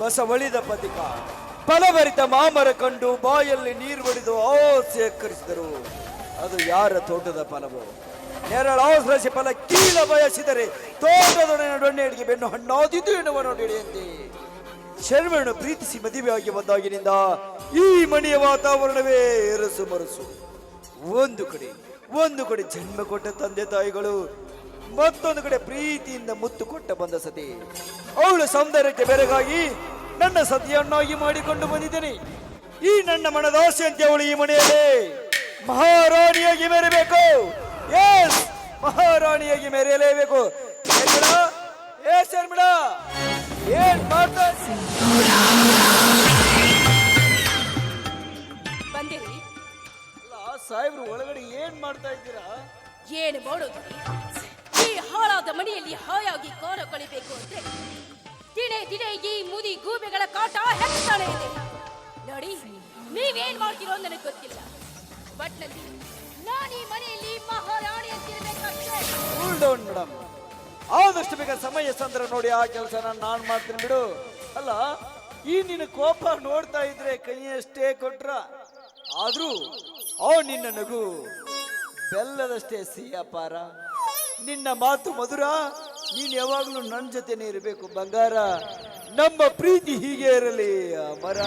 ಬಸವಳಿದ ಪದಿಕ ಫಲಭರಿತ ಮಾಮರ ಕಂಡು ಬಾಯಲ್ಲಿ ನೀರು ಬಡಿದು ಆಸೇಕರಿಸಿದರು ಅದು ಯಾರ ತೋಟದ ಫಲವೋ? ನೆರಳಾಶ್ರಸಿ ಫಲ ಕೀಳ ಬಯಸಿದರೆ ತೋಟದೊಡನೆ ಡೊಣ್ಣೆಡಿಗೆ ಬೆನ್ನು ಹಣ್ಣಾದಿದ್ದು ಎನ್ನುವ ನೋಡಿಯಂತೆ. ಶರ್ಮನ್ನು ಪ್ರೀತಿಸಿ ಮದುವೆಯಾಗಿ ಬಂದಾಗಿನಿಂದ ಈ ಮನೆಯ ವಾತಾವರಣವೇ ಎರಸು ಮರಸು ಒಂದು ಕಡೆ ಒಂದು ಕಡೆ ಜನ್ಮ ಕೊಟ್ಟ ತಂದೆ ತಾಯಿಗಳು ಮತ್ತೊಂದು ಕಡೆ ಪ್ರೀತಿಯಿಂದ ಮುತ್ತು ಕೊಟ್ಟ ಬಂದ ಸತಿ. ಅವಳು ಸೌಂದರ್ಯಕ್ಕೆ ಬೆರಗಾಗಿ ನನ್ನ ಸತಿಯನ್ನಾಗಿ ಮಾಡಿಕೊಂಡು ಬಂದಿದ್ದೇನೆ. ಈ ನನ್ನ ಮನದಾಸೆಯಂತೆ ಅವಳು ಈ ಮನೆಯಲ್ಲಿ ಮಹಾರಾಣಿಯಾಗಿ ಮೆರೆಯಬೇಕು ಎಸ್ ಮಹಾರಾಣಿಯಾಗಿ ಮೆರೆಯಲೇಬೇಕು. ಏನ್ ಮಾಡ್ತಾ ಅಲ್ಲ ಸಾಹೇಬ್ರು ಒಳಗಡೆ ಏನ್ ಮಾಡ್ತಾ ಇದ್ದೀರಾ? ಏನು ಮಾಡೋದು? ಹಾಳಾದ ಮನೆಯಲ್ಲಿ ಹಾಯಾಗಿ ಕಾಲ ಕಳಿಬೇಕು ಅಂದ್ರೆ ದಿನೇ ದಿನೇ ಈ ಮುದಿ ಗೂಬೆಗಳ ಕಾಟ ಹೆಚ್ಚಾಣೆ ಇದೆ. ನೋಡಿ, ನೀವೇನ್ ಮಾಡ್ತೀರೋ ನನಗೆ ಗೊತ್ತಿಲ್ಲ. ಬಟ್ನಲ್ಲಿ ನಾನು ಈ ಮನೆಯಲ್ಲಿ ಮಹಾರಾಣಿ ಕೂಲ್ ಡೌನ್ ಮೇಡಮ್ ಆದಷ್ಟು ಬೇಗ ಸಮಯ ಸಂದರ್ಭ ನೋಡಿ ಆ ಕೆಲಸನ ನಾನು ಮಾಡ್ತೀನಿ ಬಿಡು. ಅಲ್ಲ, ಈ ನಿನ್ನ ಕೋಪ ನೋಡ್ತಾ ಇದ್ರೆ ಕೈಯಷ್ಟೇ ಕೊಟ್ರ. ಆದ್ರೂ ಅವ ನಿನ್ನ ನಗು ಬೆಲ್ಲದಷ್ಟೇ ಸಿಹಿ ಅಪಾರ ನಿನ್ನ ಮಾತು ಮಧುರ. ನೀನು ಯಾವಾಗಲೂ ನನ್ನ ಜೊತೆನೇ ಇರಬೇಕು ಬಂಗಾರ. ನಮ್ಮ ಪ್ರೀತಿ ಹೀಗೆ ಇರಲಿ ಅಮರ.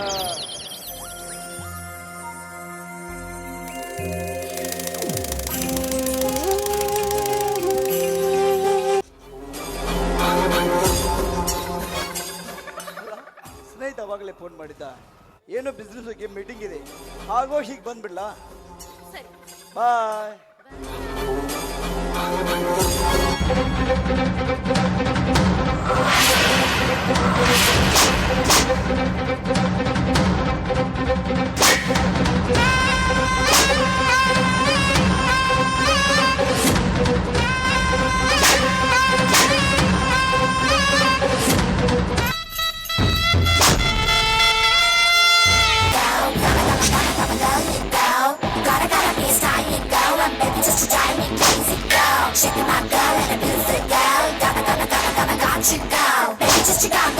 ಸ್ನೇಹಿತ ಅವಾಗಲೇ ಫೋನ್ ಮಾಡಿದ್ದ. ಏನೋ ಬಿಸ್ನೆಸ್ ಬಗ್ಗೆ ಮೀಟಿಂಗ್ ಇದೆ. ಹಾಗೋ ಹೀಗೆ ಬಂದ್ಬಿಡ್ಲಾ? ಸರಿ. ಬಾಯ್ Gotta Just beijo go.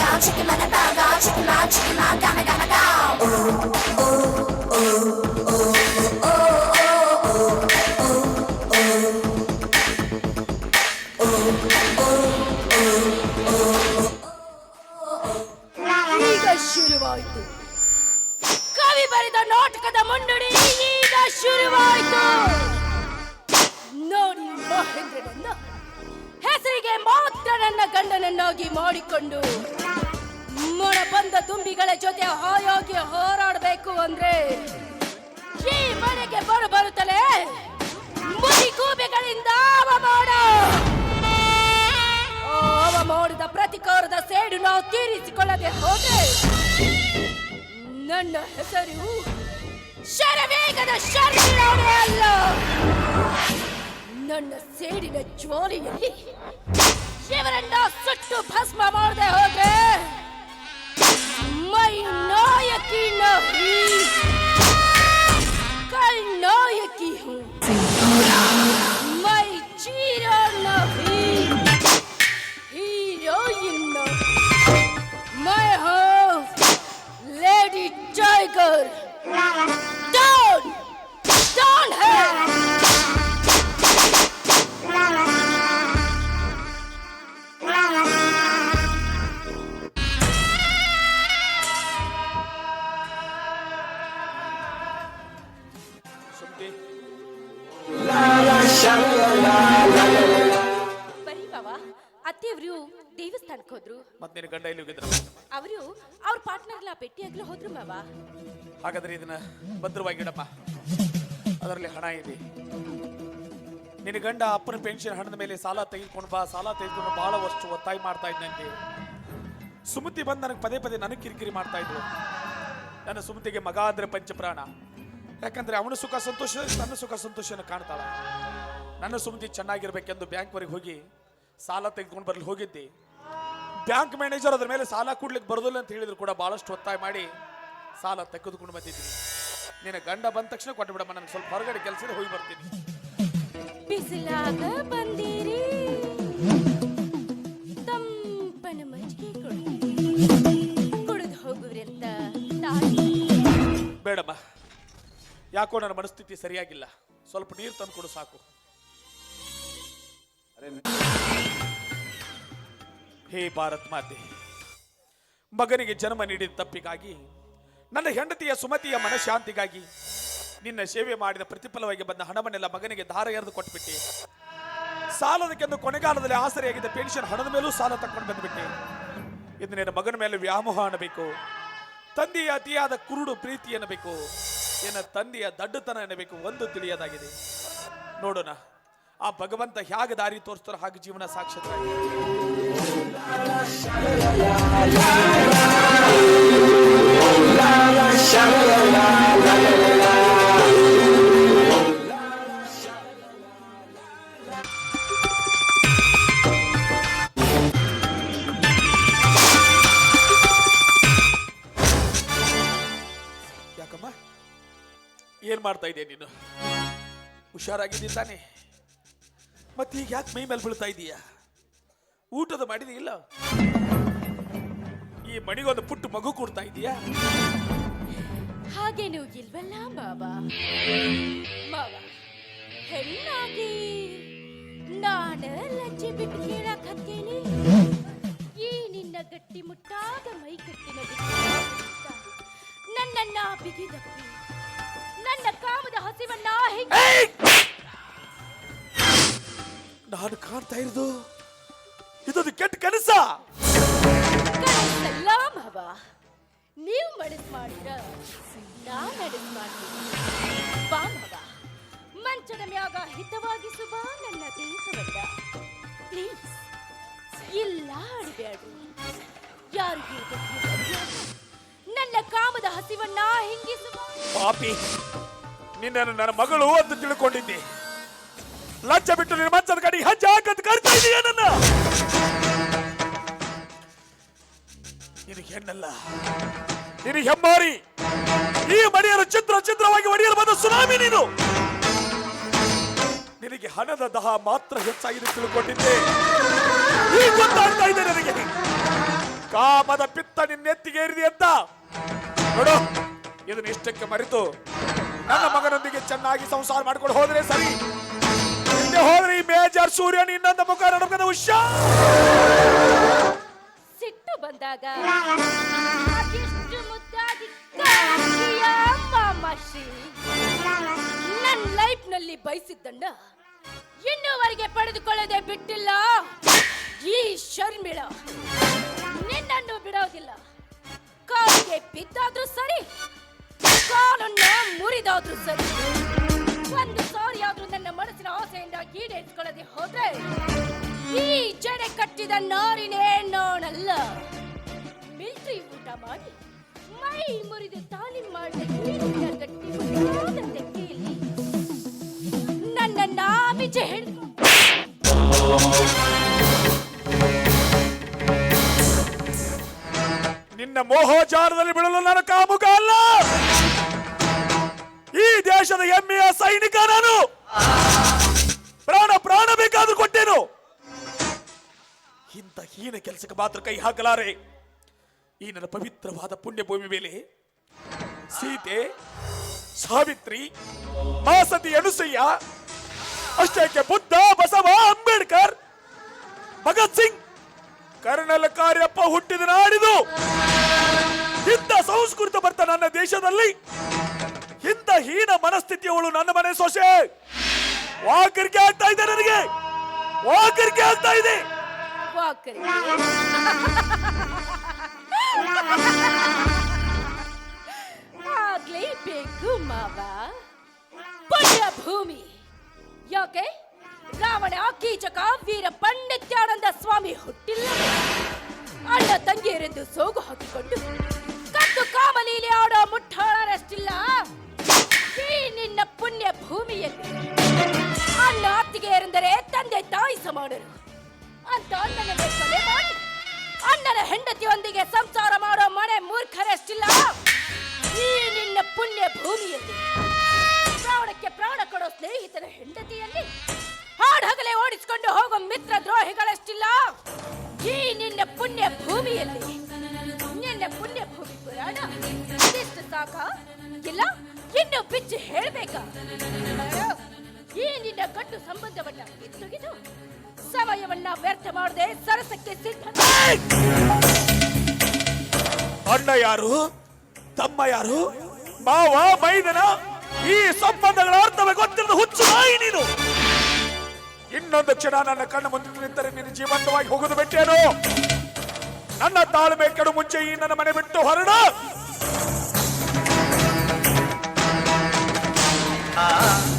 Sharavegada ಶರೀರವೇ ಅಲ್ಲ ನನ್ನ ಸೇಡಿನ ಜ್ವಾಲೆಯಲ್ಲಿ ಶಿವರನ್ನ ಸುಟ್ಟು ಭಸ್ಮ ಮಾಡದೆ ಹೋದ್ರೆ ಮೈ ನಾಯಕಿ ನಹಿ ಕಲ್ ನಾಯಕಿ ಹೂँ ಮೈ ಚೀರ ನಹಿ heroine. My ಮೈ ಹೋ Tiger. Down! ಅತ್ತೆಯವರು ದೇವಸ್ಥಾನಕ್ಕೆ ಹೋದ್ರು. ಮತ್ತೆ ನಿನ್ನ ಗಂಡ ಇಲ್ಲಿ ಹೋಗಿದ್ರು? ಅವರು ಅವ್ರ ಪಾರ್ಟ್ನರ್ ಎಲ್ಲ ಭೇಟಿಯಾಗ್ಲೂ ಹೋದ್ರು ಮಾವ. ಹಾಗಾದ್ರೆ ಇದನ್ನ ಭದ್ರವಾಗಿ ಇಡಪ್ಪ. ಅದರಲ್ಲಿ ಹಣ ಇದೆ. ನಿನ್ನ ಗಂಡ ಅಪ್ಪನ ಪೆನ್ಷನ್ ಹಣದ ಮೇಲೆ ಸಾಲ ತೆಗೆದುಕೊಂಡು ಬಾ. ಸಾಲ ತೆಗೆದುಕೊಂಡು ಬಹಳ ವರ್ಷ ಒತ್ತಾಯ ಮಾಡ್ತಾ ಇದ್ದಂತೆ ಸುಮತಿ ಬಂದು ನನಗೆ ಪದೇ ಪದೇ ನನಗೆ ಕಿರಿಕಿರಿ ಮಾಡ್ತಾ ಇದ್ರು ನನ್ನ ಸುಮತಿಗೆ ಮಗ ಅಂದ್ರೆ ಪಂಚಪ್ರಾಣ. ಯಾಕಂದ್ರೆ ಅವನ ಸುಖ ಸಂತೋಷ ನನ್ನ ಸುಖ ಸಂತೋಷನ ಕಾಣ್ತಾಳ. ನನ್ನ ಸುಮತಿ ಚೆನ್ನಾಗಿರ್ಬೇಕೆಂದು ಬ್ಯಾಂಕ್ವರೆಗೆ ಹೋಗಿ ಸಾಲ ತೆಗೆದುಕೊಂಡು ಬರಲಿ ಹೋಗಿದ್ದೆ. ಬ್ಯಾಂಕ್ ಮ್ಯಾನೇಜರ್ ಅದ್ರ ಮೇಲೆ ಸಾಲ ಕೊಡ್ಲಿಕ್ಕೆ ಬರೋದಿಲ್ಲ ಅಂತ ಹೇಳಿದ್ರು ಕೂಡ ಭಾಳಷ್ಟು ಒತ್ತಾಯ ಮಾಡಿ ಸಾಲ ತೆಗೆದುಕೊಂಡು ಬಂದಿದ್ದೀನಿ. ನಿನ್ನ ಗಂಡ ಬಂದ ತಕ್ಷಣ ಕೊಟ್ಟು ಬಿಡಮ್ಮ ನನಗೆ ಸ್ವಲ್ಪ ಹೊರಗಡೆ ಕೆಲಸ ಹೋಗಿ ಬರ್ತೀನಿ. ಬಿಸಿಲಾಗ ಬಂದೀರಿ. ತಂಪನ ಮಜ್ಜಿಗೆ ಬೇಡಮ್ಮ ಯಾಕೋ ನನ್ನ ಮನಸ್ಥಿತಿ ಸರಿಯಾಗಿಲ್ಲ. ಸ್ವಲ್ಪ ನೀರು ತಂದು ಕೊಡು ಸಾಕು. ಹೇ ಭಾರತ್ ಮಾತೆ, ಮಗನಿಗೆ ಜನ್ಮ ನೀಡಿದ ತಪ್ಪಿಗಾಗಿ, ನನ್ನ ಹೆಂಡತಿಯ ಸುಮತಿಯ ಮನಃಶಾಂತಿಗಾಗಿ, ನಿನ್ನ ಸೇವೆ ಮಾಡಿದ ಪ್ರತಿಫಲವಾಗಿ ಬಂದ ಹಣವನ್ನೆಲ್ಲ ಮಗನಿಗೆ ದಾರ ಎರೆದು ಕೊಟ್ಬಿಟ್ಟೆ. ಸಾಲದಕ್ಕೆಂದು ಕೊನೆಗಾಲದಲ್ಲಿ ಆಸರೆಯಾಗಿದ್ದ ಪೆನ್ಷನ್ ಹಣದ ಮೇಲೂ ಸಾಲ ತಕ್ಕೊಂಡು ಬಂದ್ಬಿಟ್ಟೆ. ಇದು ನಿನ್ನ ಮಗನ ಮೇಲೆ ವ್ಯಾಮೋಹ ಅನ್ನಬೇಕು, ತಂದೆಯ ಅತಿಯಾದ ಕುರುಡು ಪ್ರೀತಿ ಎನ್ನಬೇಕು ನಿನ್ನ ತಂದೆಯ ದಡ್ಡತನ ಎನ್ನಬೇಕು ಒಂದು ತಿಳಿಯದಾಗಿದೆ. ನೋಡೋಣ. ಆ ಭಗವಂತ ಹೇಗೆ ದಾರಿ ತೋರಿಸ್ತಾರೋ ಹಾಗೆ ಜೀವನ ಸಾಕ್ಷಾತ್ ಯಾಕಮ್ಮ? ಏನ್ ಮಾಡ್ತಾ ಇದ್ದೆ ನೀನು? ಹುಷಾರಾಗಿದ್ದೀನಿ ತಾನೆ? ಮತ್ತೆ ಈಗ ಯಾಕೆ ಮೈ ಮೇಲೆ ಬೀಳ್ತಾ ಇದೀಯಾ? ಊಟದ ಮಾಡಿದೀಯ ಇಲ್ಲ? ಈ ಮಣಿಗೊಂದು ಪುಟ್ಟ ಮಗು ಕೊಡ್ತಾ ಇದೀಯಾ? ನೀವು ಇಲ್ವಲ್ಲ ಬಾಬಾ? ಮಾವ ಹೆಣ್ಣಾಗಿ ನಾನು ಲಜ್ಜೆ ಬಿಟ್ಟು ಕೇಳಕ್ ಹತ್ತೇನೆ? ಈ ನಿನ್ನ ಗಟ್ಟಿ ಮುಟ್ಟಾದ ಮೈ ಕಟ್ಟಿನ ನನ್ನನ್ನ ಬಿಗಿದಪ್ಪಿ ನನ್ನ ಕಾಮದ ಹಸಿವನ್ನ ಹಿಂಗೆ ನಾನು ಕಾಣ್ತಾ ಇರೋದು? ಇದೊಂದು ಕೆಟ್ಟ ಕನಸ. ಕನಸಲ್ಲ ಮಾವ ನೀವು ಮನಸ್ ಮಾಡಿದ್ರ ನಾ ಮನಸ್ ಮಾಡ್ತೀನಿ. ಬಾ ಮಾವ ಮಂಚದ ಮ್ಯಾಗ ಹಿತವಾಗಿಸು ಬಾ ನನ್ನ ದೇಹವನ್ನ ಪ್ಲೀಸ್ ಇಲ್ಲ ಅಡಿಬೇಡ್ರಿ ಯಾರಿಗೂ ನನ್ನ ಕಾಮದ ಹಸಿವನ್ನ ಹಿಂಗಿಸು. ಬಾ ಪಾಪಿ ನಿನ್ನನ್ನು ನನ್ನ ಮಗಳು ಅಂತ ತಿಳ್ಕೊಂಡಿದ್ದೆ. ಲಜ್ಜ ಬಿಟ್ಟು ನಿನ್ನ ಮಂಚದ ಕಡೆ ಹಜ್ಜ ಹಾಕಂತ ಕರ್ತಾ ಇದೀಯ ನನ್ನ? ನಿನಗೆ ಹೆಣ್ಣಲ್ಲ. ನಿನಗೆ ಹೆಮ್ಮಾರಿ ಈ ಮಡಿಯಲು ಚಿತ್ರ ಚಿತ್ರವಾಗಿ ಒಡೆಯಲು ಬಂದ ಸುನಾಮಿ ನೀನು. ನಿನಗೆ ಹಣದ ದಹ ಮಾತ್ರ ಹೆಚ್ಚಾಗಿದೆ ತಿಳ್ಕೊಂಡಿದ್ದೆ. ಈಗ ಗೊತ್ತಾಗ್ತಾ ಇದೆ ನನಗೆ. ಕಾಮದ ಪಿತ್ತ ನಿನ್ನೆತ್ತಿಗೇರಿದೆ ಅಂತ. ನೋಡು, ಇದನ್ನ ಇಷ್ಟಕ್ಕೆ ಮರೆತು ನನ್ನ ಮಗನೊಂದಿಗೆ ಚೆನ್ನಾಗಿ ಸಂಸಾರ ಮಾಡ್ಕೊಂಡು ಹೋದ್ರೆ ಸರಿ. ಹಿಂದೆ ಹೋದ್ರೆ ಈ ಮೇಜರ್ ಸೂರ್ಯ ನಿನ್ನಂತ ಮುಖ ನಡ್ಕೊಂಡು ಹುಷಾ! ಸಿಟ್ಟು ಬಂದಾಗ ನನ್ನ ಲೈಫ್ನಲ್ಲಿ ಬಯಸಿದ್ದನ್ನ ಇನ್ನೂವರೆಗೆ ಪಡೆದುಕೊಳ್ಳದೆ ಬಿಟ್ಟಿಲ್ಲ. ಈ ಶರ್ಮಿಳ. ನಿನ್ನನ್ನು ಬಿಡೋದಿಲ್ಲ. ಕಾಲಿಗೆ ಬಿದ್ದಾದ್ರೂ ಸರಿ, ಕಾಲನ್ನ ಮುರಿದಾದ್ರೂ ಸರಿ. ಒಂದು ಸಾರಿ ಆದ್ರೂ ನನ್ನ ಮನಸ್ಸಿನ ಆಸೆಯಿಂದ ಈಡೇರಿಸಿಕೊಳ್ಳದೆ ಹೋದ್ರೆ ಈ ಜಡೆ ಕಟ್ಟಿದ ನಾರಿನೇ ನೋಣಲ್ಲ ಮಿಲ್ಟ್ರಿ ಊಟ ಮಾಡಿ ಮೈ ಮುರಿದು ತಾಲೀಮ್ ಮಾಡಿದ ನಿನ್ನ ನನ್ನ ನಾಮಿಜೆ ಹಿಡಿದು ನಿನ್ನ ಮೋಹಚಾರದಲ್ಲಿ ಬಿಡಲು ನಾನು ಕಾಮುಕ ನಾನು. ಪ್ರಾಣ ಪ್ರಾಣ ಬೇಕಾದ್ರೂ ಕೊಟ್ಟೇನು. ಇಂಥ ಹೀನ ಕೆಲಸಕ್ಕೆ ಮಾತ್ರ ಕೈ ಹಾಕಲಾರೆ. ಈ ನನ್ನ ಪವಿತ್ರವಾದ ಪುಣ್ಯ ಭೂಮಿ ಮೇಲೆ ಸೀತೆ, ಸಾವಿತ್ರಿ, ಮಾಸತಿ ಅನುಸಯ್ಯ ಅಷ್ಟಕ್ಕೆ ಬುದ್ಧ, ಬಸವ, ಅಂಬೇಡ್ಕರ್, ಭಗತ್ ಸಿಂಗ್ ಕರ್ನಲ್ ಕಾರ್ಯಪ್ಪ ಹುಟ್ಟಿದ ನಾಡಿದು. ಇಂಥ ಸಂಸ್ಕೃತ ಬರ್ತ ನನ್ನ ದೇಶದಲ್ಲಿ ಇಂಥ ಹೀನ ಮನಸ್ಥಿತಿ ಮನಸ್ಥಿತಿಯವಳು ನನ್ನ ಮನೆ ಸೊಸೆ. ವಾಕರಿಕೆ ಆಗ್ತಾ ಇದೆ ನನಗೆ. ವಾಕರಿಕೆ ಆಗ್ತಾ ಇದೆ. ಆಗ್ಲೇಬೇಕು ಮಾವ. ಪುಣ್ಯ ಭೂಮಿ. ಯಾಕೆ? ರಾವಣ, ಕೀಚಕ, ವೀರ, ಪಂಡಿತ್ಯಾನಂದ ಸ್ವಾಮಿ ಹುಟ್ಟಿಲ್ಲ. ಅಣ್ಣ ತಂಗಿಯರೆಂದು ಸೋಗು ಹಾಕಿಕೊಂಡು ಕದ್ದು ಕಾಮಲೀಲೆ ಆಡೋ ಮುಟ್ಟಾಳರಷ್ಟಿಲ್ಲ. ಈ ನಿನ್ನ ಪುಣ್ಯ ಭೂಮಿಯಲ್ಲಿ. ಅಣ್ಣ ಅತ್ತಿಗೆಯರೆಂದರೆ ತಂದೆ ತಾಯಿ ಸಮಾನರು. ಅಂತ ಅಣ್ಣನನ್ನು ಕೊಲೆ ಮಾಡಿ. ಅಣ್ಣನ ಹೆಂಡತಿಯೊಂದಿಗೆ ಸಂಸಾರ ಮಾಡೋ ಮನೆ ಮೂರ್ಖರಷ್ಟಿಲ್ಲ? ಈ ನಿನ್ನ ಪುಣ್ಯ ಭೂಮಿಯಲ್ಲಿ. ಪ್ರಾಣಕ್ಕೆ ಪ್ರಾಣ ಕೊಡೋ ಸ್ನೇಹಿತರ ಹೆಂಡತಿಯಲ್ಲಿ. ಹಾಡಹಗಲೇ ಓಡಿಸಿಕೊಂಡು ಹೋಗೋ ಮಿತ್ರ ದ್ರೋಹಿಗಳಷ್ಟಿಲ್ಲ ಈ ನಿನ್ನ ಪುಣ್ಯ ಭೂಮಿಯಲ್ಲಿ. ಕಟ್ಟು ಸಂಬಂಧವನ್ನ ಕಿತ್ತೊಗೆದು ಸಮಯವನ್ನ ವ್ಯರ್ಥ ಮಾಡದೆ ಸರಸಕ್ಕೆ ಸಿದ್ಧ ಅಣ್ಣ ಯಾರು? ತಮ್ಮ ಯಾರು? ಮಾವ, ಮೈದನ? ಈ ಸಂಬಂಧಗಳ ಅರ್ಥವೇ ಗೊತ್ತಿರದ ಹುಚ್ಚು ನಾಯಿ ನೀನು. ಇನ್ನೊಂದು ಕ್ಷಣ ನನ್ನ ಕಣ್ಣ ಮುಂದೆ ನಿಂತರೆ ನೀನು ಜೀವಂತವಾಗಿ ಹೋಗುದು ಬಿಟ್ಟೇನು? ನನ್ನ ತಾಳ್ಮೆ ಕೆಡು ಮುಂಚೆ ಈ ನನ್ನ ಮನೆ ಬಿಟ್ಟು ಹೊರಡ. ಯಾರೇ?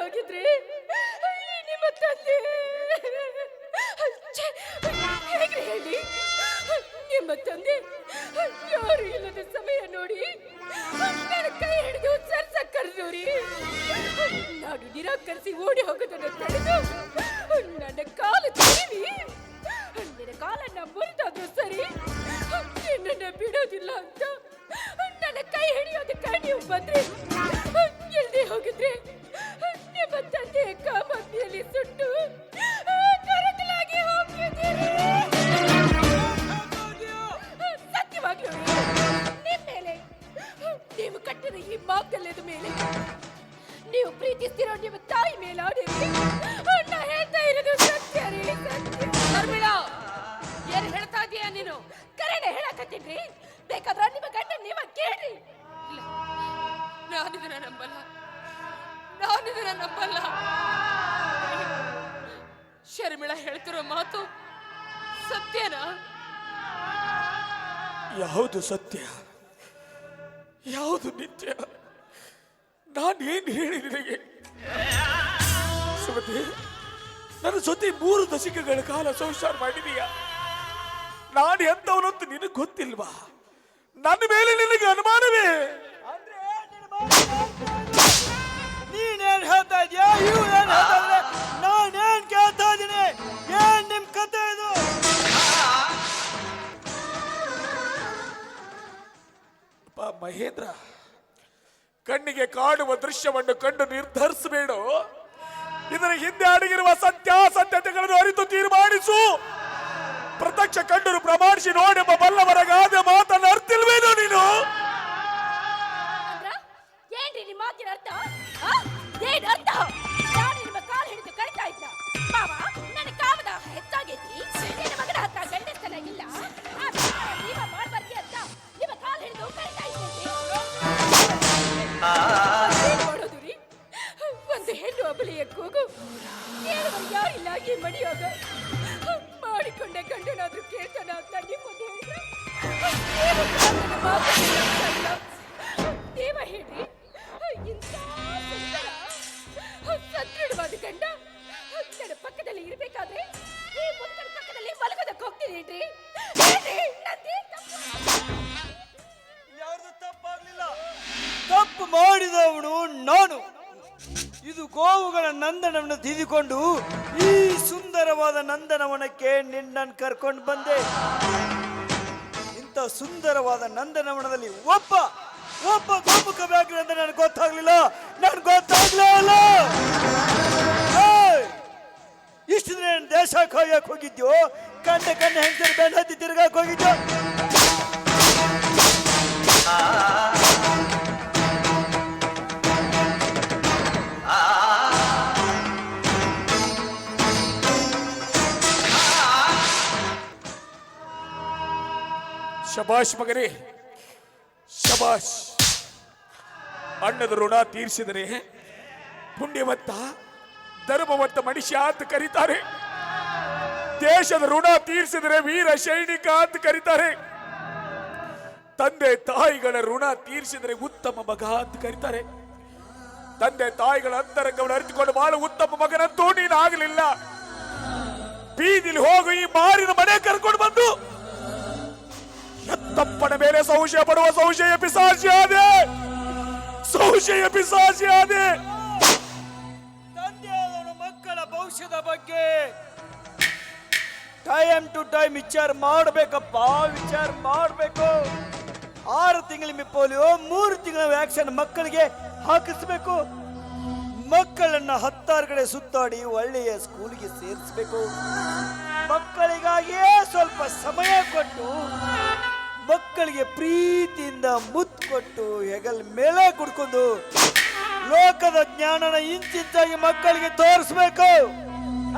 ತಡವಾಗಿದ್ರೆ ನಿಮ್ಮ ತಂದೆ. ಛೆ, ಹೇಗ್ರಿ ಹೇಳಿ? ನಿಮ್ಮ ತಂದೆ ಯಾರು ಇಲ್ಲದ ಸಮಯ ನೋಡಿ ನನ್ನ ಕೈ ಹಿಡಿದು ಸರ್ಸ ಕರೆದವ್ರಿ ನಾನು ನಿರಾಕರಿಸಿ ಓಡಿ ಹೋಗೋದನ್ನು ತಡೆದು ನನ್ನ ಕಾಲು ತಿರುವಿ. ನಿನ್ನ ಕಾಲನ್ನ ಮುರಿದಾದ್ರು ಸರಿ ನಿನ್ನನ್ನ ಬಿಡೋದಿಲ್ಲ ಅಂತ ನನ್ನ ಕೈ ಹಿಡಿಯೋದಕ್ಕೆ ನೀವು ಬಂದ್ರೆ. ಸತ್ಯ. ಯಾವುದು ನಿತ್ಯ? ಏನು ಹೇಳಿ ನಿನಗೆ? ಸುಮತಿ, ನನ್ನ ಜೊತೆ ಮೂರು ದಶಕಗಳ ಕಾಲ ಸಂಸಾರ ಮಾಡಿದೀಯ. ನಾನು ಎಂತವನಂತ ನಿನಗೆ ಗೊತ್ತಿಲ್ವಾ? ನನ್ನ ಮೇಲೆ ನಿನಗೆ ಅನುಮಾನವೇ? ನೀನೇನು ಹೇಳ್ತಾ ಇದ್ಯಾ ಇವ್ರು ಏನ್ ಹೇಳ್ತಾ ಮಹೇಂದ್ರ, ಕಣ್ಣಿಗೆ ಕಾಣುವ ದೃಶ್ಯವನ್ನು ಕಂಡು ನಿರ್ಧರಿಸಬೇಡ. ಇದರ ಹಿಂದೆ ಅಡಗಿರುವ ಸತ್ಯಾಸತ್ಯತೆಗಳನ್ನು ಅರಿತು ತೀರ್ಮಾನಿಸು. ಪ್ರತ್ಯಕ್ಷ ಕಂಡರು ಪ್ರಮಾಣಿಸಿ ನೋಡೆಂಬ ಬಲ್ಲವರ ಗಾದೆ ಮಾತನ್ನು ನೀನು? ಏನ್ರಿ ನಿಮ್ಮ ಅರ್ಥ? ಆ? ಏನ್ ಅರ್ಥ? ನಾನು ನಿಮ್ಮ ಕಾಲು ಕರಿತಾ ಇದ್ನ. ಮಾವ, ನನ್ನ ಕಾಮದ ಹೆಚ್ಚಾಗೈತಿ. ಮಗನ ಹತ್ರ ಗಂಡಸ್ತನ ಇಲ್ಲ ಏನ್ ಮಾಡೋದು ರೀ? ಒಂದು ಹೆಣ್ಣು ಅಬಲಿಯ ಕೂಗು ಕೇಳುವರು ಯಾರಿಲ್ಲ ಈ ಮಡಿಯೋಗ ಮಾಡಿಕೊಂಡ ಗಂಡನಾದ್ರೂ ಕೇಳ್ತಾನ ಅಂತ ನಿಮ್ಮೊಂದು ಹೇಳಿದ್ರೆ? ನಂದನವನ್ನು ತಿದ್ದಿಕೊಂಡು ಈ ಸುಂದರವಾದ ನಂದನವನಕ್ಕೆ ನಿನ್ನನ್ನು ಕರ್ಕೊಂಡು ಬಂದೆ. ಇಂಥ ಸುಂದರವಾದ ನಂದನವನದಲ್ಲಿ ಒಬ್ಬ ಒಬ್ಬ ಗೋಮುಖ ವ್ಯಾಘ್ರ ಅಂತ ನನಗೆ ಗೊತ್ತಾಗ್ಲಿಲ್ಲ. ನನ್ಗೆ ಗೊತ್ತಾಗ್ಲಿಲ್ಲ! ಇಷ್ಟು ದಿನ ದೇಶ ಕಾಯಕ್ ಹೋಗಿದ್ಯೋ? ಕಂಡ ಕಣ್ಣು ಹೆಂಗಸರು ಬೆನ್ನ ತಿರ್ಗಾಕ್ ಹೋಗಿದ್ಯೋ? ಶಬಾಷ್ ಮಗನೇ, ಶಬಾಷ್. ಅಣ್ಣದ ಋಣ ತೀರಿಸಿದರೆ ಪುಣ್ಯವಂತ ಧರ್ಮವತ್ತ ಮನುಷ್ಯ ಅಂತ ಕರೀತಾರೆ. ದೇಶದ ಋಣ ತೀರಿಸಿದರೆ ವೀರ ಸೈನಿಕ ಅಂತ ಕರೀತಾರೆ. ತಂದೆ ತಾಯಿಗಳ ಋಣ ತೀರಿಸಿದರೆ ಉತ್ತಮ ಮಗ ಅಂತ ಕರೀತಾರೆ. ತಂದೆ ತಾಯಿಗಳ ಅಂತರಂಗವನ್ನು ಅರಿತುಕೊಂಡು ಬಹಳ ಉತ್ತಮ ಮಗನಂತೂ ನೀನು ಆಗಲಿಲ್ಲ ಬೀದಿಲಿ ಹೋಗು ಈ ಮಾರಿನ ಮನೆ ಕರ್ಕೊಂಡು ಬಂದು ಎತ್ತಪ್ಪನ ಬೇರೆ ಸಂಶಯ ಪಡುವ ಸಂಶಯ ಪಿಸಾಚಿ ಆದೆ ಸಂಶಯ ಪಿಸಾಚಿ ಆದೆ ತಂದೆಯಾದವನು ಮಕ್ಕಳ ಭವಿಷ್ಯದ ಬಗ್ಗೆ ಟೈಮ್ ಟು ಟೈಮ್ ವಿಚಾರ ಮಾಡಬೇಕಪ್ಪ, ವಿಚಾರ ಮಾಡಬೇಕು. ಆರು ತಿಂಗಳ ಪೋಲಿಯೋ ಮೂರು ತಿಂಗಳ ವ್ಯಾಕ್ಸಿನ್ ಮಕ್ಕಳಿಗೆ ಹಾಕಿಸ್ಬೇಕು. ಮಕ್ಕಳನ್ನ ಹತ್ತಾರು ಕಡೆ ಸುತ್ತಾಡಿ ಒಳ್ಳೆಯ ಸ್ಕೂಲ್ಗೆ ಸೇರಿಸಬೇಕು. ಮಕ್ಕಳಿಗಾಗಿಯೇ ಸ್ವಲ್ಪ ಸಮಯ ಕೊಟ್ಟು ಮಕ್ಕಳಿಗೆ ಪ್ರೀತಿಯಿಂದ ಮುತ್ತು ಕೊಟ್ಟು ಹೆಗಲ್ ಮೇಲೆ ಕುಡ್ಕೊಂಡು ಲೋಕದ ಜ್ಞಾನನ ಇಂಚಿಂಚಾಗಿ ಮಕ್ಕಳಿಗೆ ತೋರಿಸ್ಬೇಕು.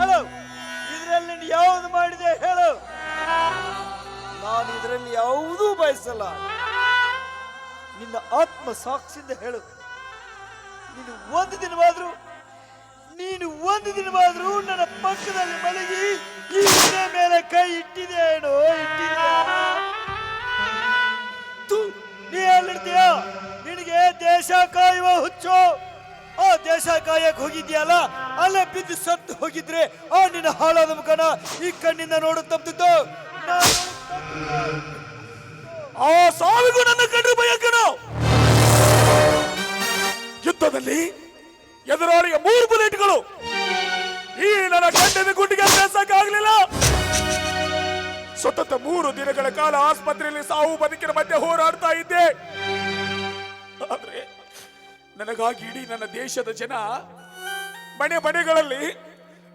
ಹಲೋ ಇದರಲ್ಲಿ ಯಾವುದು ಮಾಡಿದೆ ಹೇಳು. ನಾನು ಇದರಲ್ಲಿ ಯಾವುದೂ ಬಯಸಲ್ಲ. ನಿನ್ನ ಆತ್ಮ ಸಾಕ್ಷಿಂದ ಹೇಳು. ನೀನು ಒಂದು ದಿನವಾದ್ರೂ ನೀನು ಒಂದು ದಿನವಾದ್ರೂ ನನ್ನ ಪಕ್ಕದಲ್ಲಿ ಮಲಗಿ ಈ ಮೇಲೆ ಕೈ ಇಟ್ಟಿದೇನೋ ತು, ನೀ ಎಲ್ಲಿರ್ತೀಯ ನಿನಗೆ ದೇಶ ಕಾಯುವ ಹುಚ್ಚು. ಆ ದೇಶ ಕಾಯಕ್ ಹೋಗಿದ್ಯಲ್ಲ ಅಲ್ಲೇ ಬಿದ್ದು ಸತ್ತು ಹೋಗಿದ್ರೆ ಆ ನಿನ್ನ ಹಾಳಾದ ಮುಖನ ಈ ಕಣ್ಣಿಂದ ನೋಡು ತಪ್ಪಿದ್ದು. ಆ ಸಾವಿಗೂ ನನ್ನ ಕಂಡ್ರೆ ಭಯಂಕರ ಯುದ್ಧದಲ್ಲಿ ಎದುರಾಳಿಯ ಮೂರು ಬುಲೆಟ್ಗಳು. ಈ ನನ್ನ ಗಂಡನ ಗುಂಡಿಗೆ ಆಗ್ಲಿಲ್ಲ ಸತತ ಮೂರು ದಿನಗಳ ಕಾಲ ಆಸ್ಪತ್ರೆಯಲ್ಲಿ ಸಾವು ಬದುಕಿನ ಮಧ್ಯೆ ಹೋರಾಡ್ತಾ ಇದ್ದೆ. ಆದ್ರೆ ನನಗಾಗಿ ಇಡೀ ನನ್ನ ದೇಶದ ಜನ ಮನೆ ಮನೆಗಳಲ್ಲಿ,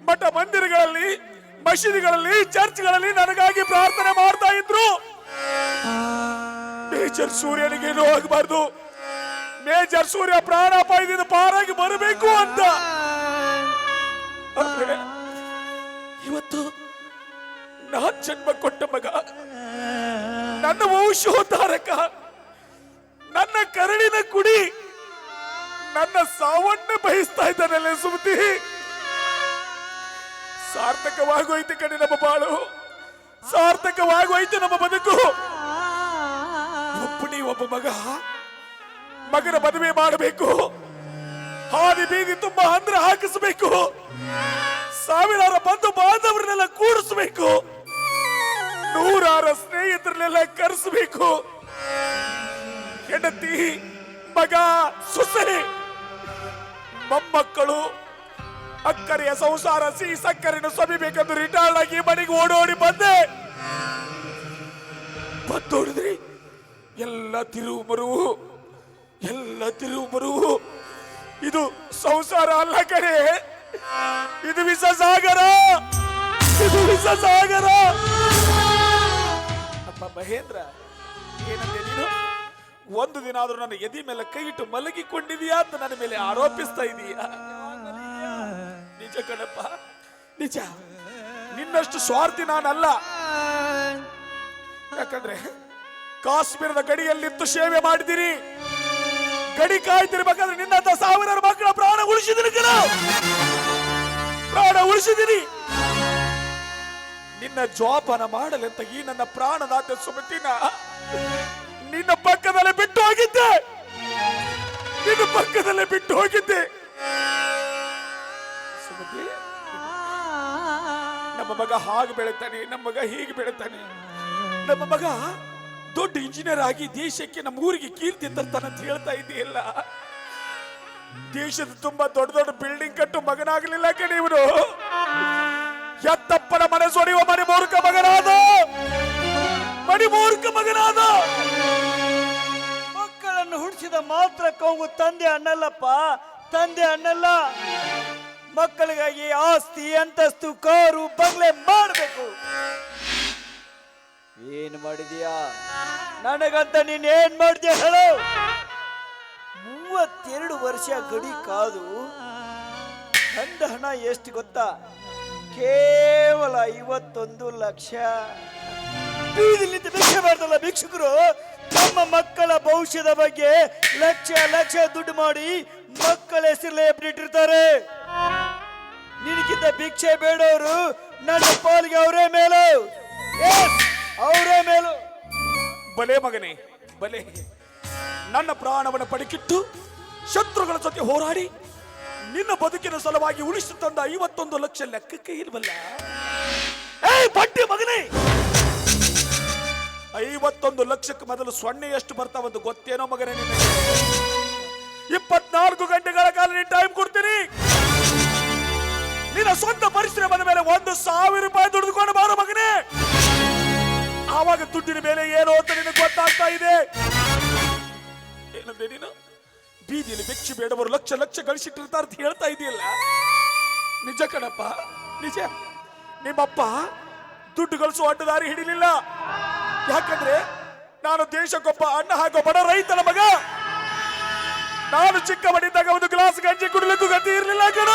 ಮಠ ಮಂದಿರಗಳಲ್ಲಿ, ಮಸೀದಿಗಳಲ್ಲಿ, ಚರ್ಚ್ಗಳಲ್ಲಿ ನನಗಾಗಿ ಪ್ರಾರ್ಥನೆ ಮಾಡ್ತಾ ಇದ್ರು. ಮೇಜರ್ ಸೂರ್ಯನಿಗೆ ಆಗಬಾರ್ದು ಮೇಜರ್ ಸೂರ್ಯ ಪ್ರಾಣಾಪಾಯದಿಂದ ಪಾರಾಗಿ ಬರಬೇಕು ಅಂತ. ಜನ್ಮ ಕೊಟ್ಟ ಮಗ. ನನ್ನ ವಂಶೋದ್ಧಾರಕ ನನ್ನ ಕರಳಿನ ಕುಡಿ. ನನ್ನ ಸಾವನ್ನ ಬಯಸ್ತಾ ಇದ್ದಾನಲ್ಲ ಸುಮತಿ. ಸಾರ್ಥಕವಾಗೋಯ್ತು ಕಣಿ ನಮ್ಮ ಬಾಳು. ಸಾರ್ಥಕವಾಗೋಯ್ತು ನಮ್ಮ ಬದುಕು. ಒಬ್ಬನೇ ಒಬ್ಬ ಮಗ. ಮಗನ ಮದುವೆ ಮಾಡಬೇಕು. ಹಾದಿ ಬೀದಿ ತುಂಬಾ ಅಂದ್ರ ಹಾಕಿಸಬೇಕು. ಸಾವಿರಾರು ಬಂಧು ಬಾಂಧವರನ್ನೆಲ್ಲ ಕೂಡಿಸ್ಬೇಕು ನೂರಾರು ಸ್ನೇಹಿತರನ್ನೆಲ್ಲ ಕರೆಸಬೇಕು. ಹೆಂಡತಿ, ಮಗ ಸುಸರಿ ಮೊಮ್ಮಕ್ಕಳು, ಅಕ್ಕರೆಯ ಸಂಸಾರ ಸಿಹಿ ಸಕ್ಕರೆಯನ್ನು ಸವಿಬೇಕೆಂದು ರಿಟೈರ್ಡ್ ಆಗಿ ಮನೆಗೆ ಓಡೋಡಿ ಬಂದೆ. ಬಂದೋಡಿದ್ರಿ ಎಲ್ಲ ತಿರುವು ಮರುವು ಎಲ್ಲ ತಿರುವು ಮರುವು ಇದು ಸಂಸಾರ ಅಲ್ಲ ಕಡೆ ಇದು ವಿಷ ಸಾಗರ ಇದು ವಿಷ ಸಾಗರ ಅಪ್ಪ ಮಹೇಂದ್ರ, ಏನಂದೆ ನೀನು? ಒಂದು ದಿನ ಆದ್ರೂ ನನ್ನ ಎದಿ ಮೇಲೆ ಕೈ ಇಟ್ಟು ಮಲಗಿಕೊಂಡಿದೀಯಾ ಅಂತ ನನ್ನ ಮೇಲೆ ಆರೋಪಿಸ್ತಾ ಇದೀಯಾ? ನಿಜ ಕಣಪ್ಪ, ನಿಜ. ನಿನ್ನಷ್ಟು ಸ್ವಾರ್ಥಿ ನಾನಲ್ಲ. ಯಾಕಂದ್ರೆ ಕಾಶ್ಮೀರದ ಗಡಿಯಲ್ಲಿತ್ತು ಸೇವೆ ಮಾಡಿದಿರಿ. ಗಡಿ ಕಾಯ್ತಿರ್ಬೇಕಾದ್ರೆ ನಿನ್ನಂತ ಸಾವಿರಾರು ಮಕ್ಕಳ ಪ್ರಾಣ ಉಳಿಸಿದಿರಿ ಪ್ರಾಣ ಉಳಿಸಿದಿರಿ. ನಿನ್ನ ಜೋಪಾನ ಮಾಡಲೆಂತ ಈ ನನ್ನ ಪ್ರಾಣದಾತ ಸುಮತಿನ ನಿನ್ನ ಪಕ್ಕದಲ್ಲೇ ಬಿಟ್ಟು ಹೋಗಿದ್ದೆ. ನಿನ್ನ ಪಕ್ಕದಲ್ಲಿ ಬಿಟ್ಟು ಹೋಗಿದ್ದೆ. ಸುಮತಿ, ನಮ್ಮ ಮಗ ಹಾಗೆ ಬೆಳಿತಾನೆ, ನಮ್ಮ ಮಗ ಹೀಗೆ ಬೆಳಿತಾನೆ. ನಮ್ಮ ಮಗ ದೊಡ್ಡ ಇಂಜಿನಿಯರ್ ಆಗಿ ದೇಶಕ್ಕೆ ನಮ್ಮ ಊರಿಗೆ ಕೀರ್ತಿ ತರ್ತಾನೆ ಅಂತ ಹೇಳ್ತಾ ಇದೆಯಲ್ಲ. ದೇಶದ ತುಂಬಾ ದೊಡ್ಡ ದೊಡ್ಡ ಬಿಲ್ಡಿಂಗ್ ಕಟ್ಟು ಮಗನಾಗಲಿಲ್ಲ ಕಣೆ ಇವರು. ಎತ್ತಪ್ಪನ ಮನೆ ಸೊಡೆಯುವ ಮನೆ ಮೂರ್ಖ ಮಗನಾದ. ಮಣಿ ಮೂರ್ಖ ಮಗನಾದ. ಮಕ್ಕಳನ್ನು ಹುಟ್ಟಿಸಿದ ಮಾತ್ರ ಕೌಗು ತಂದೆ ಅನ್ನಲ್ಲಪ್ಪ. ತಂದೆ ಅನ್ನಲ್ಲ. ಮಕ್ಕಳಿಗಾಗಿ ಆಸ್ತಿ, ಅಂತಸ್ತು, ಕಾರು, ಬಂಗ್ಲೆ ಮಾಡಬೇಕು. ಏನ್ ಮಾಡಿದೀಯಾ? ನನಗಂತ ನೀನ್ ಏನ್ ಮಾಡಿದ್ಯಾ ಹೇಳು. ಮೂವತ್ತೆರಡು ವರ್ಷ ಗಡಿ ಕಾದು ತಂದ ಹಣ ಎಷ್ಟು ಗೊತ್ತಾ? ಕೇವಲ ಐವತ್ತೊಂದು ಲಕ್ಷ. ಬೀದಿಲಿಂದ ಭಿಕ್ಷೆ ಮಾಡ್ತಲ್ಲ ಭಿಕ್ಷುಕರು, ತಮ್ಮ ಮಕ್ಕಳ ಭವಿಷ್ಯದ ಬಗ್ಗೆ ಲಕ್ಷ ಲಕ್ಷ ದುಡ್ಡು ಮಾಡಿ ಮಕ್ಕಳ ಹೆಸರಲ್ಲೇ ಬಿಟ್ಟಿರ್ತಾರೆ. ನಿನಗಿಂತ ಭಿಕ್ಷೆ ಬೇಡವರು ನನ್ನ ಪಾಲಿಗೆ ಅವರೇ ಮೇಲು. ಅವರೇ ಮೇಲು. ಬಲೆ ಮಗನೇ, ಬಲೆ. ನನ್ನ ಪ್ರಾಣವನ್ನು ಪಡಿಕಿಟ್ಟು ಶತ್ರುಗಳ ಜೊತೆ ಹೋರಾಡಿ ನಿನ್ನ ಬದುಕಿನ ಸಲುವಾಗಿ ಉಳಿಸಿ ತಂದ ಐವತ್ತೊಂದು ಲಕ್ಷ ಲೆಕ್ಕಕ್ಕೆ ಇಲ್ವಲ್ಲ? ಏಯ್, ಬಡ್ಡಿ ಮಗನೇ! ಐವತ್ತೊಂದು ಲಕ್ಷಕ್ಕೆ ಮೊದಲು ಸೊನ್ನೆ ಎಷ್ಟು ಬರ್ತಾವಂತ ಗೊತ್ತೇನೋ ಮಗನೇ ನಿನ್ನ ಇಪ್ಪತ್ನಾಲ್ಕು ಗಂಟೆಗಳ ಕಾಲ ನೀನು ಟೈಮ್ ಕೊಡ್ತೀನಿ. ನಿನ್ನ ಸ್ವಂತ ಪರಿಶ್ರಮ ಬಂದ ಮೇಲೆ ಒಂದು ಸಾವಿರ ರೂಪಾಯಿ ದುಡಿದುಕೊಂಡು ಬಾರೋ ಮಗನೇ. ಆವಾಗ ದುಡ್ಡಿನ ಮೇಲೆ ಏನು ಅಂತ ನಿನಗೆ ಗೊತ್ತಾಗ್ತಾ ಇದೆ. ಏನಂದೆ ನೀನು? ಬೀದಿಯಲ್ಲಿ ಬೆಚ್ಚಿ ಬೇಡವರು ಲಕ್ಷ ಲಕ್ಷ ಗಳಿಸಿಟ್ಟಿರ್ತಾರೆ ಅಂತ ಹೇಳ್ತಾ ಇದೆಯಲ್ಲ? ನಿಜ ಕಣಪ್ಪ, ನಿಜ. ನಿಮ್ಮಪ್ಪ ದುಡ್ಡು ಗಳಿಸುವ ಅಡ್ಡದಾರಿ ಹಿಡಿಲಿಲ್ಲ. ಯಾಕಂದ್ರೆ ನಾನು ದೇಶಕ್ಕೊಬ್ಬ ಅಣ್ಣ ಹಾಗೂ ಬಡ ರೈತನ ಮಗ. ನಾನು ಚಿಕ್ಕ ಮಡಿದ್ದಾಗ ಒಂದು ಗ್ಲಾಸ್ ಗಂಜಿ ಕುಡಿಲಿಕ್ಕೂ ಗತಿ ಇರಲಿಲ್ಲ ಕಣ.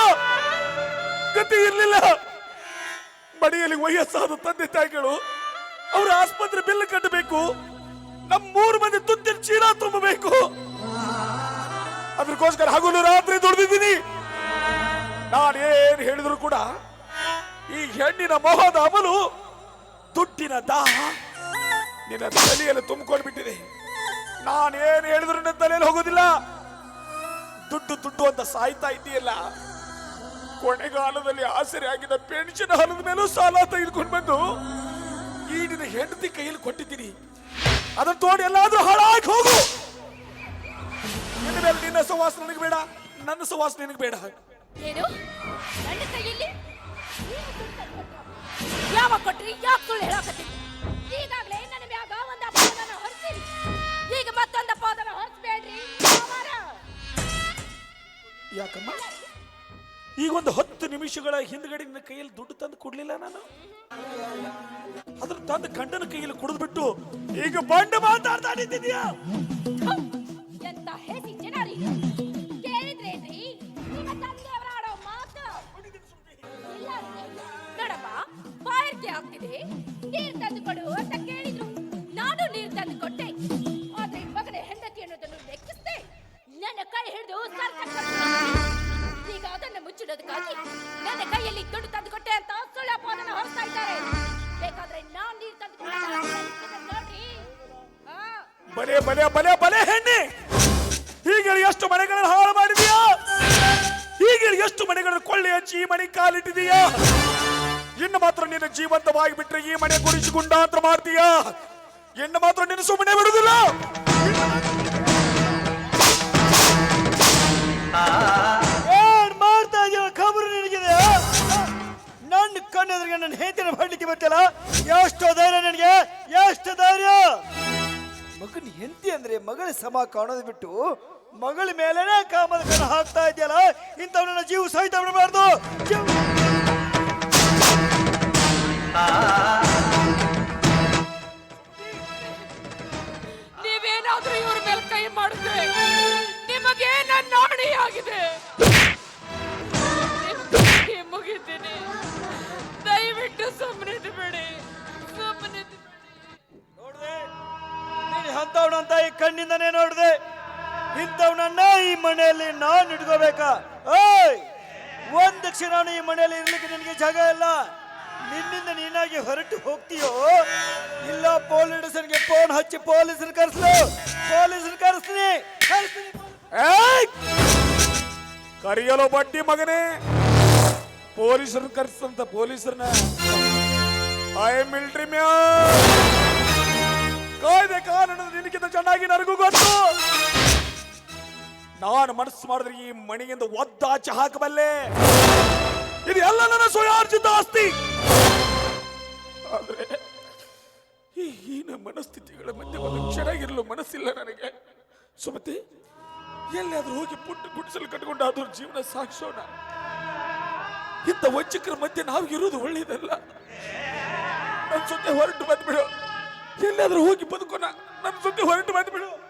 ಗತಿ ಇರಲಿಲ್ಲ. ಮಡಿಯಲ್ಲಿ ವಯಸ್ಸಾದ ತಂದೆ ತಾಯಿಗಳು ಅವರ ಆಸ್ಪತ್ರೆ ಬಿಲ್ ಕಟ್ಟಬೇಕು. ನಮ್ಮ ಮೂರು ಮಂದಿ ತುತ್ತಿನ ಚೀಲ ತುಂಬಬೇಕು. ಅದಕ್ಕೋಸ್ಕರ ಹಗಲು ರಾತ್ರಿ ದುಡ್ದಿದ್ದೀನಿ. ನಾನು ಏನ್ ಹೇಳಿದ್ರು ಕೂಡ ಈ ಹೆಣ್ಣಿನ ಮೊಹದ ಅಮಲು ದುಡ್ಡಿನ ದಾಹ ನಿನ್ನ ತಲೆಯಲ್ಲಿ ತುಂಬಿಕೊಂಡು ಬಿಟ್ಟಿದೆ ನಾನೇನು ಹೇಳಿದ್ರು ನಿನ್ನ ತಲೆಯಲ್ಲಿ ಹೋಗೋದಿಲ್ಲ. ದುಡ್ಡು ದುಡ್ಡು ಅಂತ ಸಾಯ್ತಾ ಇದೆಯಲ್ಲ ಕೊನೆಗಾಲದಲ್ಲಿ ಆಸರೆ ಆಗಿದ್ದ ಪೆನ್ಷನ್ ಹಲದ ಮೇಲೂ ಸಾಲ ತೆಗೆದುಕೊಂಡು ಬಂದು ಈ ನಿನ್ನ ಹೆಂಡತಿ ಕೈಯಲ್ಲಿ ಕೊಟ್ಟಿದ್ದೀನಿ. ಅದನ್ನು ತೋಡಿ ಎಲ್ಲಾದ್ರೂ ಹಾಳಾಗಿ ಹೋಗು. ಮೇಲೆ ನಿನ್ನ ಸುವಾಸ ನನಗೆ ಬೇಡ ನನ್ನ ಸುವಾಸ ನಿನಗೆ ಬೇಡ ಏನು? ನನ್ನ ಕೈಯಲ್ಲಿ? ಯಾವಾಗ ಕೊಟ್ರಿ? ಯಾಕೆ ಸುಳ್ಳು ಹೇಳಕತ್ತೀರಿ ಈಗಾಗಲೇ ನನ್ನ ಮ್ಯಾಗ ಒಂದ ಪಾದನ ಹೊರಿಸಿರಿ. ಈಗ ಮತ್ತೊಂದ ಪಾದನ ಹೊರಿಸ್ಬೇಡ್ರಿ. ಯಾಕಮ್ಮ? ಈಗ ಒಂದು ಹತ್ತು ನಿಮಿಷಗಳ ಹಿಂದ್ಗಡೆ ನಿನ್ನ ಕೈಯಲ್ಲಿ ದುಡ್ಡು ತಂದು ಕೊಡ್ಲಿಲ್ಲ ನಾನು? ಅದ್ರ ತಂದು ಗಂಡನ ಕೈಯಲ್ಲಿ ಕುಡಿದ್ಬಿಟ್ಟು ಈಗ ಬಂಡ ಮಾತಾಡ್ತಾ ನಿಂತಿದ್ಯಾ? Cadê ಈ ಮನೆ ಕುಡಿಸಿಕೊಂಡ ಅಂತ ಮಾಡ್ತೀಯ? ಹೆಣ್ಣು ಮಾತ್ರ ನಿನ್ನ ಸುಮ್ಮನೆ ಬಿಡುದಿಲ್ಲ? ಏನ್ ಮಾಡ್ತಾ ಇದೀಯ, ಖಬರು ನಿನಗಿದೆ? ನನ್ನ ಕಣ್ಣೆದುರಿಗೆ ನನ್ನ ಹೆಂಡತಿನ ಮಾಡ್ಲಿಕ್ಕೆ ಬರ್ತಿಲ್ಲ? ಎಷ್ಟು ಧೈರ್ಯ ನನಗೆ, ಎಷ್ಟು ಧೈರ್ಯ? ಮಗನ ಹೆಂಡತಿ ಅಂದ್ರೆ ಮಗಳ ಸಮ ಕಾಣೋದು ಬಿಟ್ಟು ಮಗಳ ಮೇಲೆನೇ ಕಾಮದ ಕಣ ಹಾಕ್ತಾ ಇದೆಯಲ್ಲ? ಇಂಥವ್ನ ಜೀವ ಸಹಿತ ಬಿಡಬಾರ್ದು. ನೀವೇನಾದ್ರೂ ಇವ್ರ ಮೇಲೆ ಕೈ ಮಾಡಿದ್ರೆ ನಿಮಗೆ ನನ್ನ ಆಗಿದೆ. ಮುಗಿದ್ದೀನಿ ದಯವಿಟ್ಟು ಸುಮ್ಮನೆ ಬಿಡಿ ಸುಮ್ಮನೆ ನೋಡ್ದೆ, ನೀನು ಅಂಥವ್ನಂತ ಈ ಕಣ್ಣಿಂದನೇ ನೋಡ್ದೆ. ಇಂಥವ್ನನ್ನ ಈ ಮನೆಯಲ್ಲಿ ನಾನು ಇಟ್ಕೋಬೇಕಾ? ಓಯ್ ಒಂದು ಕ್ಷಣ ಈ ಮನೆಯಲ್ಲಿ ಇರ್ಲಿಕ್ಕೆ ನಿನಗೆ ಜಾಗ ಇಲ್ಲ. ನಿನ್ನಿಂದ ನೀನಾಗಿ ಹೊರಟು ಹೋಗ್ತೀಯೋ? ಇಲ್ಲ ಪೊಲೀಸರಿಗೆ ಫೋನ್ ಹಚ್ಚಿ ಪೊಲೀಸರು ಕರೆಸ್ಲು. ಪೊಲೀಸರು ಕರೆಸ್ತೀನಿ! ಕರಿಯಲು ಬಡ್ಡಿ ಮಗನೇ. ಪೊಲೀಸರು ಕರ್ಸಂತ ಪೊಲೀಸರನ್ನ. ಐ ಮಿಲ್ಟ್ರಿ ಮ್ಯಾನ್ ಕಾಯ್ದೆ ಕಾನೂನು ನಿನಗಿಂತ ಚೆನ್ನಾಗಿ ನನಗೂ ಗೊತ್ತು. ನಾನು ಮನಸ್ಸು ಮಾಡಿದ್ರೆ ಈ ಮಣಿಯಿಂದ ಒದ್ದಾಚೆ ಹಾಕಬಲ್ಲೆ. ಇದು ಎಲ್ಲ ನನ್ನ ಸ್ವಯಾರ್ಜಿತ ಆಸ್ತಿ. ಆದ್ರೆ ಈ ಹೀನ ಮನಸ್ಥಿತಿಗಳ ಮಧ್ಯೆ ಒಂದು ಚೆನ್ನಾಗಿರಲು ಮನಸ್ಸಿಲ್ಲ ನನಗೆ. ಸುಮತಿ, ಎಲ್ಲಿಯಾದ್ರೂ ಹೋಗಿ ಪುಟ್ಟ ಗುಡಿಸಲು ಕಟ್ಕೊಂಡಾದ್ರೂ ಜೀವನ ಸಾಗಿಸೋಣ. ಇಂಥ ವಂಚಕರ ಮಧ್ಯೆ ನಾವು ಇರೋದು ಒಳ್ಳೇದಲ್ಲ. ನನ್ನ ಜೊತೆ ಹೊರಟು ಬಂದ್ಬಿಡು. ಎಲ್ಲಾದ್ರೂ ಹೋಗಿ ಬದುಕೋಣ. ನನ್ನ ಜೊತೆ ಹೊರಟು ಬಂದ್ಬಿಡು.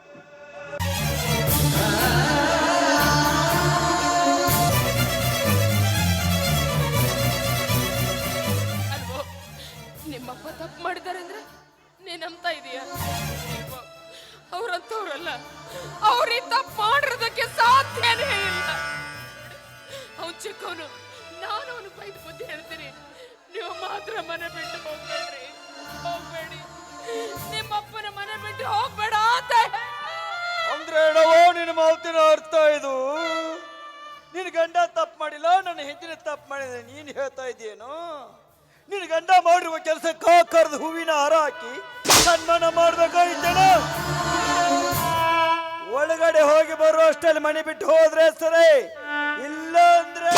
ನಂಬ್ತಾ ಇದೀಯ? ಅವ್ರಂತವ್ರಲ್ಲ. ಅವ್ರಿಂದ ಮಾಡಿರೋದಕ್ಕೆ ಸಾಧ್ಯನೇ ಇಲ್ಲ. ಅವನು ಚಿಕ್ಕವನು, ನಾನು ಅವನು ಬೈದು ಬುದ್ಧಿ ಹೇಳ್ತೀನಿ. ನೀವು ಮಾತ್ರ ಮನೆ ಬಿಟ್ಟು ಹೋಗ್ಬೇಡ್ರಿ. ಹೋಗ್ಬೇಡಿ. ನಿಮ್ಮಪ್ಪನ ಮನೆ ಬಿಟ್ಟು ಹೋಗ್ಬೇಡ ಅಂತ. ಅಂದ್ರೆ ನಿನ್ನ ಮಾತಿನ ಅರ್ಥ ಇದು. ನಿನ್ನ ಗಂಡ ತಪ್ಪು ಮಾಡಿಲ್ಲ, ನನ್ನ ಹೆಂಡತಿನ ತಪ್ಪು ಮಾಡಿದೆ. ನೀನು ಹೇಳ್ತಾ ಇದೆಯೇನು ನಿನ್ನ ಗಂಡ ಮಾಡಿರುವ ಕೆಲಸ ಕಾಕರದ ಹೂವಿನ ಹಾರ ಹಾಕಿ ಸನ್ಮಾನ ಮಾಡ್ಬೇಕಾಗಿತ್ತೇನು ಒಳಗಡೆ ಹೋಗಿ ಬರುವಷ್ಟಲ್ಲಿ ಮನೆ ಬಿಟ್ಟು ಹೋದ್ರೆ ಸರಿ. ಇಲ್ಲ ಅಂದ್ರೆ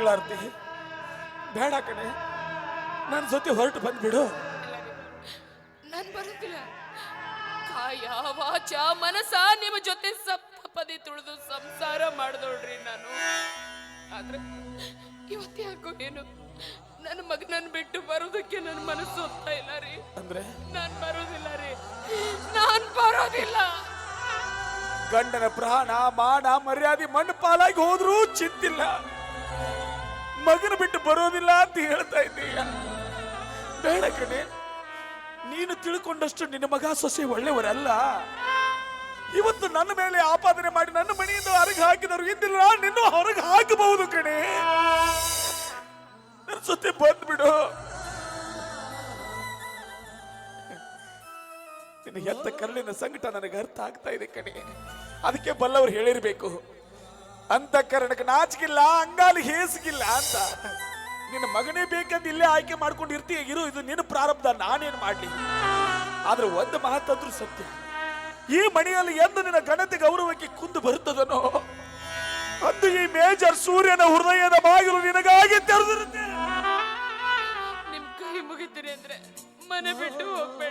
ಮಂಗಳಾರತಿ. ಬೇಡ ಕಣೆ ನನ್ನ ಜೊತೆ ಹೊರಟು ಬಂದ್ಬಿಡು. ನಾನು ಬರುತ್ತಿಲ್ಲ ಕಾಯ ವಾಚ ಮನಸ ನಿಮ್ಮ ಜೊತೆ ಸಪ್ತಪದಿ ತುಳಿದು ಸಂಸಾರ ಮಾಡಿದೋಡ್ರಿ ನಾನು. ಆದ್ರೆ ಇವತ್ತು ಯಾಕೋ ಏನು? ನನ್ನ ಮಗನನ್ನ ಬಿಟ್ಟು ಬರೋದಕ್ಕೆ ನನ್ನ ಮನಸ್ಸು ಒತ್ತಾ ಇಲ್ಲ ರೀ. ಅಂದ್ರೆ? ನಾನ್ ಬರೋದಿಲ್ಲ ರೀ. ನಾನ್ ಬರೋದಿಲ್ಲ. ಗಂಡನ ಪ್ರಾಣ ಮಾನ ಮರ್ಯಾದೆ ಮಣ್ಣು ಪಾಲಾಗಿ ಹೋದ್ರೂ ಚಿಂತಿಲ್ಲ. ಮಗನ ಬಿಟ್ಟು ಬರೋದಿಲ್ಲ ಅಂತ ಹೇಳ್ತಾ ಇದ್ದೀಯ. ಬೇಡ ಕಣೆ, ನೀನು ತಿಳ್ಕೊಂಡಷ್ಟು ನಿನ್ನ ಮಗ ಸೊಸೆ ಒಳ್ಳೆಯವರಲ್ಲ. ಇವತ್ತು ನನ್ನ ಮೇಲೆ ಆಪಾದನೆ ಮಾಡಿ ನನ್ನ ಮನೆಯಿಂದ ಹೊರಗೆ ಹಾಕಿದವರು ಇದ್ದಿಲ್ಲ, ನಿನ್ನೂ ಹೊರಗೆ ಹಾಕಬಹುದು ಕಣೆ. ನನ್ನ ಜೊತೆ ಬಂದ್ಬಿಡು. ನಿನ್ನ ಎತ್ತ ಕರಳಿನ ಸಂಕಟ ನನಗೆ ಅರ್ಥ ಆಗ್ತಾ ಇದೆ ಕಣೆ. ಅದಕ್ಕೆ ಬಲ್ಲವರು ಹೇಳಿರ್ಬೇಕು. ಅಂತ ಕಾರಣಕ್ಕೆ ನಾಚಿಕಿಲ್ಲ, ಅಂಗಾಲಿ ಹೇಸಿಗಿಲ್ಲ ಅಂತ. ನಿನ್ನ ಮಗನೇ ಬೇಕಂತ ಇಲ್ಲೇ ಆಯ್ಕೆ ಮಾಡ್ಕೊಂಡು ಇರ್ತೀಯ ಇರು, ಇದು ನಿನ್ನ ಪ್ರಾರಬ್ಧ, ನಾನೇನು ಮಾಡಲಿ? ಆದ್ರೆ ಒಂದು ಮಹತ್ತದ್ರು ಸತ್ಯ. ಈ ಮನೆಯಲ್ಲಿ ಎಂದು ನಿನ್ನ ಘನತೆ ಗೌರವಕ್ಕೆ ಕುಂದು ಬರುತ್ತದನೋ? ಅಂದು ಈ ಮೇಜರ್ ಸೂರ್ಯನ ಹೃದಯದ ಬಾಗಿಲು ನಿನಗಾಗಿ ತೆರೆದಿರುತ್ತೆ ನಿಮ್ ಕೈ ಮುಗಿತೀರಿ ಅಂದ್ರೆ ಮನೆ ಬಿಟ್ಟು